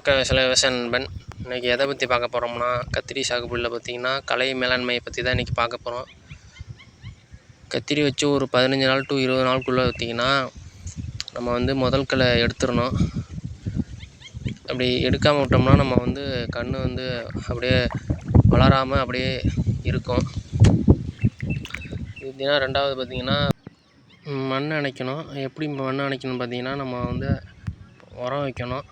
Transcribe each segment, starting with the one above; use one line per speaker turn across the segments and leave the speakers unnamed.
வணக்கம் சில விவசாய நண்பன். இன்றைக்கி எதை பற்றி பார்க்க போகிறோம்னா கத்திரி சாகுபடியில் பார்த்திங்கன்னா கலை மேலாண்மையை பற்றி தான் இன்றைக்கி பார்க்க போகிறோம் கத்திரி வச்சு ஒரு பதினஞ்சு நாள் டு இருபது நாளுக்குள்ளே பார்த்திங்கன்னா நம்ம வந்து முதல் களை எடுத்துடணும். அப்படி எடுக்காமல் விட்டோம்னா நம்ம வந்து கண் வந்து அப்படியே வளராமல் அப்படியே இருக்கும். இதுனா ரெண்டாவது பார்த்திங்கன்னா மண் அணைக்கணும். எப்படி மண் அணைக்கணும் பார்த்திங்கன்னா நம்ம வந்து உரம் வைக்கணும்.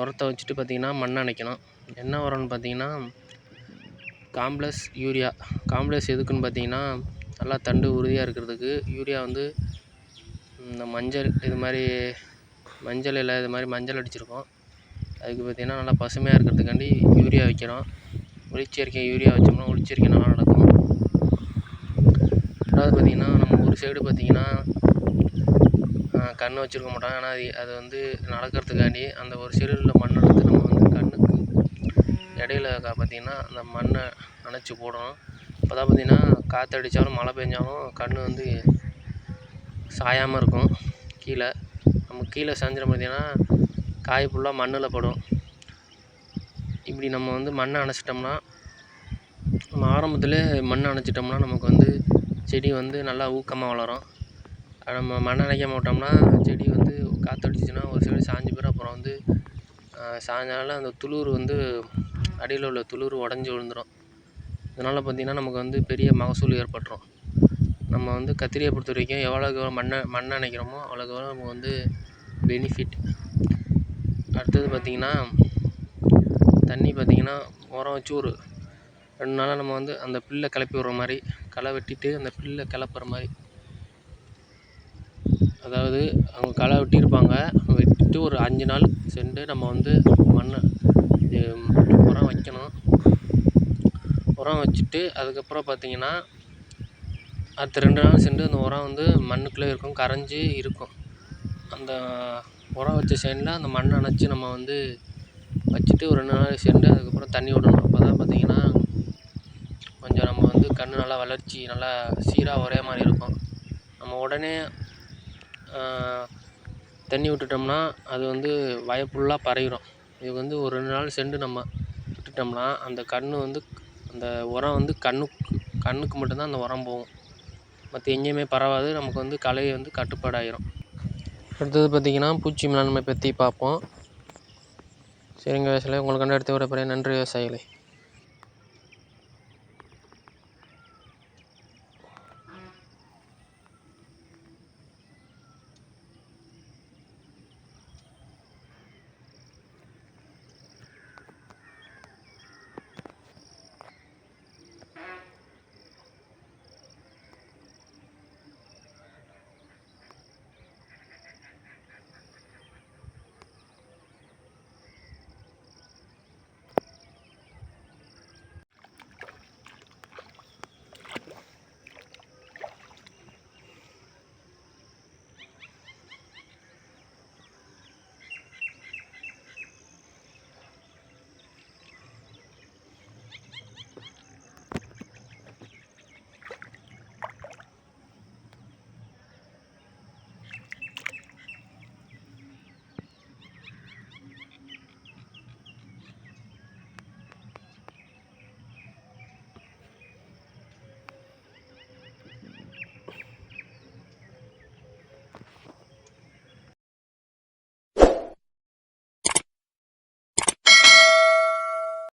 உரத்தை வச்சுட்டு பார்த்திங்கன்னா மண் அணைக்கணும். என்ன உரம்னு பார்த்திங்கன்னா காம்ப்ளெக்ஸ் யூரியா. காம்ப்ளெக்ஸ் எதுக்குன்னு பார்த்திங்கன்னா நல்லா தண்டு உறுதியாக இருக்கிறதுக்கு யூரியா வந்து இந்த மஞ்சள் இது மாதிரி மஞ்சள் இலை இது மாதிரி மஞ்சள் அடிச்சிருக்கோம். அதுக்கு பார்த்திங்கன்னா நல்லா பசுமையாக இருக்கிறதுக்காண்டி யூரியா வைக்கிறோம். ஒளிச்சேர்க்கை யூரியா வச்சோம்னா ஒளிச்சேர்க்கை நல்லா நடக்கும். ரெண்டாவது பார்த்திங்கன்னா நம்ம ஒரு சைடு பார்த்திங்கன்னா கன்று வச்சுருக்க மாட்டாங்க. ஆனால் அது அது வந்து நடக்கிறதுக்காண்டி அந்த ஒரு சைடில் மண் எடுத்து நம்ம வந்து கண்ணுக்கு இடையில பார்த்திங்கன்னா அந்த மண்ணை அணைச்சி போடணும். அப்போ தான் பார்த்திங்கன்னா காற்றடிச்சாலும் மழை பெஞ்சாலும் கன்று வந்து சாயாமல் இருக்கும். கீழே நம்ம கீழே சாஞ்சிடும் பார்த்திங்கன்னா காய் ஃபுல்லாக மண்ணில் படும். இப்படி நம்ம வந்து மண்ணை அணைச்சிட்டோம்னா நம்ம ஆரம்பத்தில் மண் அணைச்சிட்டோம்னா நமக்கு வந்து செடி வந்து நல்லா ஊக்கமாக வளரும். நம்ம மண் அணைக்காம மாட்டோம்னா செடி வந்து காற்றடிச்சிச்சின்னா ஒரு சைடு சாஞ்சு போயிடும் அப்புறம் வந்து சாய்ஞ்சாலும் அந்த துளிர் வந்து அடியில் உள்ள துளிர் உடஞ்சி விழுந்துடும் இதனால் பார்த்திங்கன்னா நமக்கு வந்து பெரிய மகசூல் ஏற்பட்டுரும். நம்ம வந்து கத்திரியை பொறுத்த வரைக்கும் எவ்வளோக்கு எவ்வளோ மண்ணை மண் அணைக்கிறோமோ அவ்வளோக்கு எவ்வளோ நமக்கு வந்து பெனிஃபிட் அடுத்தது பார்த்திங்கன்னா தண்ணி பார்த்திங்கன்னா உரம் வச்சு ஒரு ரெண்டு நாளாக நம்ம வந்து அந்த புல்லை கிளப்பி விடுற மாதிரி களை வெட்டிட்டு அந்த புல்லை கிளப்புற மாதிரி. அதாவது அவங்க களை வெட்டியிருப்பாங்க. வெட்டிட்டு ஒரு அஞ்சு நாள் சென்று நம்ம வந்து மண்ணை உரம் வைக்கணும். உரம் வச்சுட்டு அதுக்கப்புறம் பார்த்திங்கன்னா அடுத்த ரெண்டு நாள் சென்று அந்த உரம் வந்து மண்ணுக்குள்ளே இருக்கும் கரைஞ்சி இருக்கும். அந்த உரம் வச்ச சைடில் அந்த மண்ணை அணைச்சி நம்ம வந்து வச்சுட்டு ஒரு ரெண்டு நாள் சென்று அதுக்கப்புறம் தண்ணி விடணும். அப்போ தான் பார்த்திங்கன்னா கொஞ்சம் நம்ம வந்து கன்று நல்லா வளர்ச்சி நல்லா சீராக ஒரே மாதிரி இருக்கும். நம்ம உடனே தண்ணி விட்டுட்டோம்னா அது வந்து வயல் ஃபுல்லாக பரவிடும் இது வந்து ஒரு ரெண்டு நாள் சென்று நம்ம விட்டுட்டோம்னா அந்த கன்று வந்து அந்த உரம் வந்து கண்ணுக்கு கண்ணுக்கு மட்டும்தான் அந்த உரம் போகும். மற்ற எங்கேயுமே பரவாது. நமக்கு வந்து களை வந்து கட்டுப்பாடாயிரும். அடுத்தது பார்த்திங்கன்னா பூச்சி மேலாண்மை பற்றி பார்ப்போம். சரிங்க விவசாயிகளே உங்களுக்கு எடுத்து விட நன்றி விவசாயிகளே.